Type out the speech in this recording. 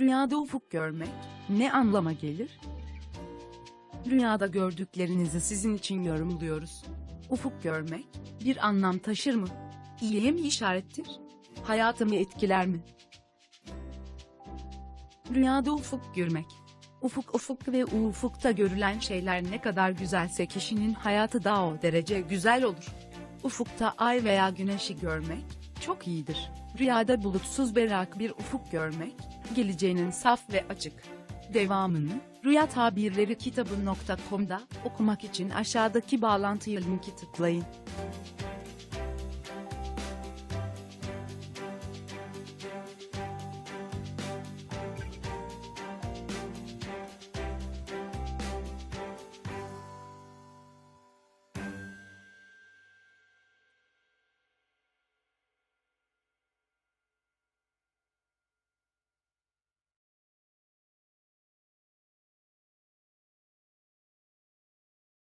Rüyada ufuk görmek ne anlama gelir? Rüyada gördüklerinizi sizin için yorumluyoruz. Ufuk görmek bir anlam taşır mı? İyiye mi işarettir? Hayatımı etkiler mi? Rüyada ufuk görmek. Ufuk ufuk ve ufukta görülen şeyler ne kadar güzelse kişinin hayatı daha o derece güzel olur. Ufukta ay veya güneşi görmek çok iyidir. Rüyada bulutsuz berrak bir ufuk görmek, geleceğinin saf ve açık. Devamını, Rüya Tabirleri kitabı.com'da okumak için aşağıdaki bağlantıya linki tıklayın.